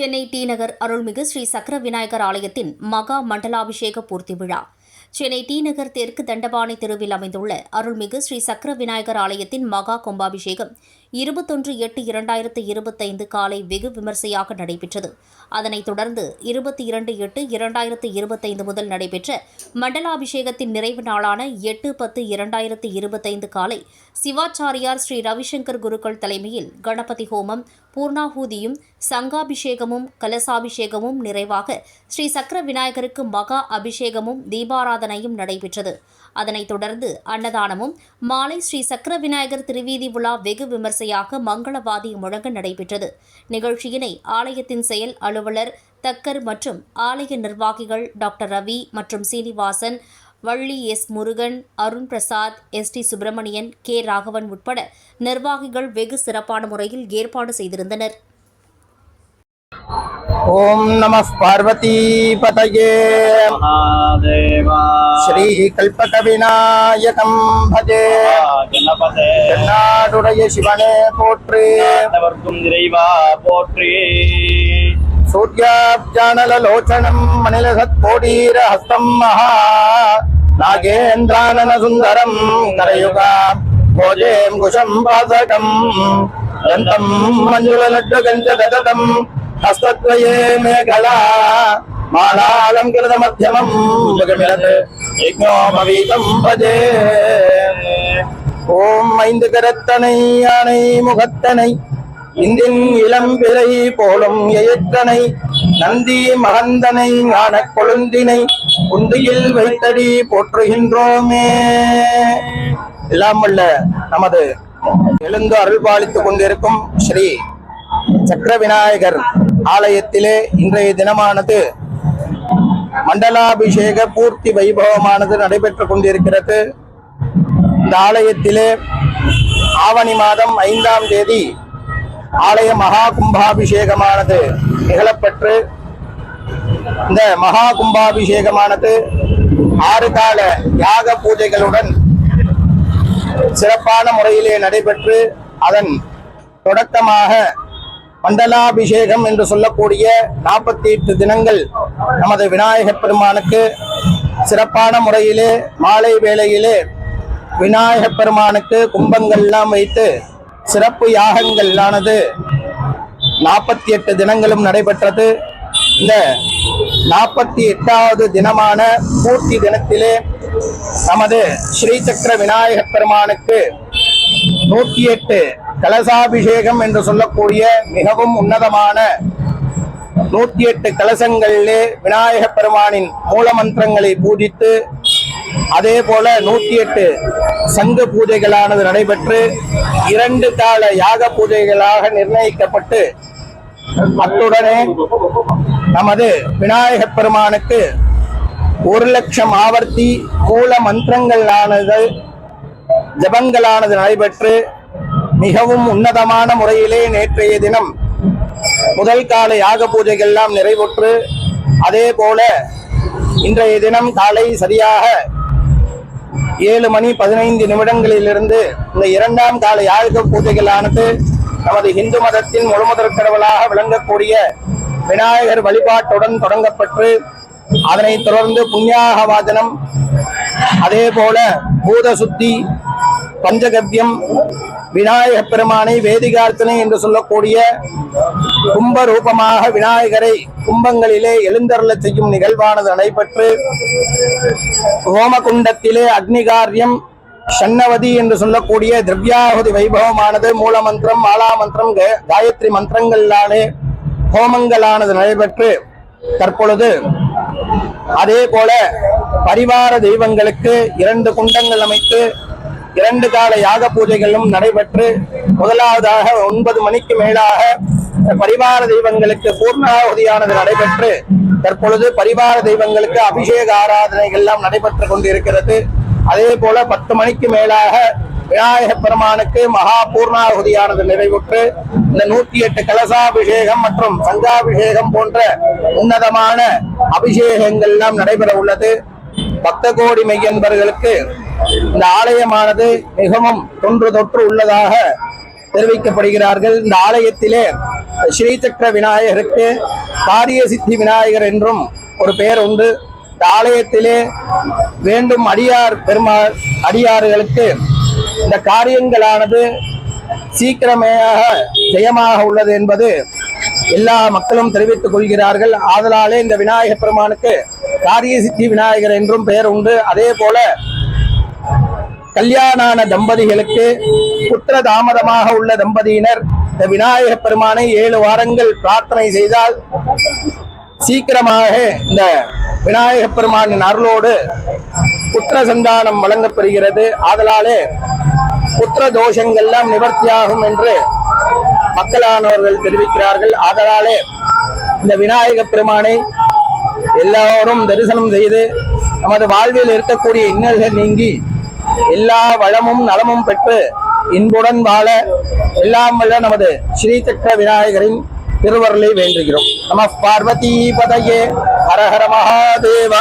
Chennai D நகர் அருள்மிகு ஸ்ரீ சக்கர விநாயகர் ஆலயத்தின் மகா மண்டலாபிஷேக பூர்த்தி விழா. சென்னை டி நகர் தெற்கு தண்டபாணி தெருவில் அமைந்துள்ள அருள்மிகு ஸ்ரீ சக்கர விநாயகர் ஆலயத்தின் மகா கும்பாபிஷேகம் இருபத்தொன்று எட்டு இரண்டாயிரத்து இருபத்தைந்து காலை வெகு விமர்சையாக நடைபெற்றது. அதனைத் தொடர்ந்து இருபத்தி இரண்டு எட்டு இரண்டாயிரத்து இருபத்தைந்து முதல் நடைபெற்ற மண்டலாபிஷேகத்தின் நிறைவு நாளான எட்டு பத்து இரண்டாயிரத்து இருபத்தைந்து காலை சிவாச்சாரியார் ஸ்ரீ ரவிசங்கர் குருக்கள் தலைமையில் கணபதி ஹோமம் பூர்ணாஹூதியும் சங்காபிஷேகமும் கலசாபிஷேகமும் நிறைவாக ஸ்ரீ சக்கர விநாயகருக்கு மகா அபிஷேகமும் தீபாராதனையும் நடைபெற்றது. அதனைத் தொடர்ந்து அன்னதானமும் மாலை ஸ்ரீ சக்கர விநாயகர் திருவீதி விழா வெகு விமர்சையாக மங்களவாதி முழங்க நடைபெற்றது. நிகழ்ச்சியினை ஆலயத்தின் செயல் அலுவலர் தக்கர் மற்றும் ஆலய நிர்வாகிகள் டாக்டர் ரவி மற்றும் Srinivasan Valli S Murugan Arun Prasad S T Subramanian K Raghavan உட்பட நிர்வாகிகள் வெகு சிறப்பான முறையில் ஏற்பாடு செய்திருந்தனர். ஓம் நம பார்வதி பதயே. ஸ்ரீ கல்பக விநாயகம் பஜே நாடுடைய சிவனே போற்று. நிறைவா போற்றே. சூர்யாப்ஜானலலோச்சனம் மணிலசத்கோடீரஹஸ்தம் மகா நாகேந்திரானன சுந்தரம் கரயுகா भोजें कुशं वासकम् दन्तं मञ्जुललड्डगञ्जदतम् हस्तद्वये मेखला मालालङ्कृतमध्यमम् जगमिलत् यज्ञोपवीतं भजे ஓம் ஐந்து கரத்தனை யானை முகத்தனை இந்தின் இளம்பிறை போலும் எயற்றனை நந்தி மகந்தனை ஞான கொழுந்தினை குந்தியில் வைத்தடி போற்றுகின்றோமே. எல்லாம் நமது எழுந்து அருள்பாலித்துக் கொண்டிருக்கும் ஸ்ரீ சக்கர விநாயகர் ஆலயத்திலே இன்றைய தினமானது மண்டலாபிஷேக பூர்த்தி வைபவமானது நடைபெற்றுக் கொண்டிருக்கிறது. இந்த ஆலயத்திலே ஆவணி மாதம் ஐந்தாம் தேதி ஆலய மகா கும்பாபிஷேகமானது நிகழப்பெற்று இந்த மகா கும்பாபிஷேகமானது ஆறு கால யாக பூஜைகளுடன் சிறப்பான முறையிலே நடைபெற்று அதன் தொடக்கமாக மண்டலாபிஷேகம் என்று சொல்லக்கூடிய நாற்பத்தி எட்டு தினங்கள் நமது விநாயகப் பெருமானுக்கு சிறப்பான முறையிலே மாலை வேளையிலே விநாயகப் பெருமானுக்கு கும்பங்கள் எல்லாம் வைத்து சிறப்பு யாகங்களானது நாற்பத்தி எட்டு தினங்களும் நடைபெற்றது. இந்த நாற்பத்தி எட்டாவது தினமான பூர்த்தி தினத்திலே நமது ஸ்ரீ சக்கர விநாயகப் பெருமானுக்கு நூற்றி எட்டு கலசாபிஷேகம் என்று சொல்லக்கூடிய மிகவும் உன்னதமான நூற்றி எட்டு கலசங்களிலே விநாயகப் பெருமானின் மூல மந்திரங்களை பூஜித்து அதே போல நூத்தி எட்டு சங்கு பூஜைகளானது நடைபெற்று இரண்டு கால யாக பூஜைகளாக நிர்ணயிக்கப்பட்டு அத்துடனே நமது விநாயகப் பெருமானுக்கு ஒரு லட்சம் ஆவர்த்தி கூல மந்திரங்களானது ஜபங்களானது நடைபெற்று மிகவும் உன்னதமான முறையிலே நேற்றைய தினம் முதல் கால யாக பூஜைகள் எல்லாம் நிறைவுற்று அதே போல இன்றைய தினம் காலை சரியாக ஏழு மணி பதினைந்து நிமிடங்களிலிருந்து இந்த இரண்டாம் கால யாழ்க பூஜைகளானது நமது இந்து மதத்தின் முழுமுதற் கடவுளாக விளங்கக்கூடிய விநாயகர் வழிபாட்டுடன் தொடங்கப்பட்டு அதனைத் தொடர்ந்து புண்ணியாக வாதனம் அதே போல பூத சுத்தி பஞ்சகவ்யம் விநாயகப் பெருமானை வேதிகார்த்தனை என்று சொல்லக்கூடிய கும்ப ரூபமாக விநாயகரை கும்பங்களிலே எழுந்தருளச் செய்யும் நிகழ்வானது நடைபெற்று ஹோமகுண்டத்திலே அக்னிகாரியம் சன்னவதி என்று சொல்லக்கூடிய திரவியாகுதி வைபவமானது மூலமந்திரம் மாலா மந்திரம் காயத்ரி மந்திரங்களாலே ஹோமங்களானது நடைபெற்று தற்பொழுது அதே போல பரிவார தெய்வங்களுக்கு இரண்டு குண்டங்கள் அமைத்து இரண்டு கால யாக பூஜைகளும் நடைபெற்று முதலாவதாக ஒன்பது மணிக்கு மேலாக பரிவார தெய்வங்களுக்கு பூர்ணாவதியானது நடைபெற்று தற்பொழுது பரிவார தெய்வங்களுக்கு அபிஷேக ஆராதனைகள் எல்லாம் நடைபெற்று கொண்டிருக்கிறது. அதே போல பத்து மணிக்கு மேலாக விநாயக பெருமானுக்கு மகா பூர்ணாகுதியானது நிறைவுற்று. இந்த நூத்தி எட்டு கலசாபிஷேகம் மற்றும் சங்காபிஷேகம் போன்ற உன்னதமான அபிஷேகங்கள் எல்லாம் நடைபெற உள்ளது பக்த கோடி மெய்யன்பர்களுக்கு இந்த ஆலயமானது மிகவும் தொன்று தொற்று உள்ளதாக தெரிவிக்கப்படுகிறார்கள். இந்த ஆலயத்திலே ஸ்ரீசக்கர விநாயகருக்கு காரிய சித்தி விநாயகர் என்றும் ஒரு பெயர் உண்டு. இந்த ஆலயத்திலே வேண்டும் அடியார் பெருமாள் அடியார்களுக்கு இந்த காரியங்களானது சீக்கிரமையாக ஜெயமாக உள்ளது என்பது எல்லா மக்களும் தெரிவித்துக் கொள்கிறார்கள். ஆதலாலே இந்த விநாயகர் பெருமானுக்கு காரிய சித்தி விநாயகர் என்றும் பெயர் உண்டு. அதே போல கல்யாணான தம்பதிகளுக்கு புத்திர தாமதமாக உள்ள தம்பதியினர் இந்த விநாயக பெருமானை ஏழு வாரங்கள் பிரார்த்தனை செய்தால் சீக்கிரமாக இந்த விநாயக பெருமானின் அருளோடு புத்திர சந்தானம் வழங்கப்பெறுகிறது ஆதலாலே புத்திர தோஷங்கள்லாம் நிவர்த்தியாகும் என்று மக்களானவர்கள் தெரிவிக்கிறார்கள். ஆதலாலே இந்த விநாயகப் பெருமானை எல்லோரும் தரிசனம் செய்து நமது வாழ்வில் இருக்கக்கூடிய இன்னல்கள் நீங்கி எல்லா வளமும் நலமும் பெற்று இன்புடன் வாழ எல்லாம் வல்ல நமது ஸ்ரீசக்கர விநாயகரின் திருவருளை வேண்டுகிறோம். நம பார்வதி பதையே. ஹரஹர மகாதேவா மகாதேவ.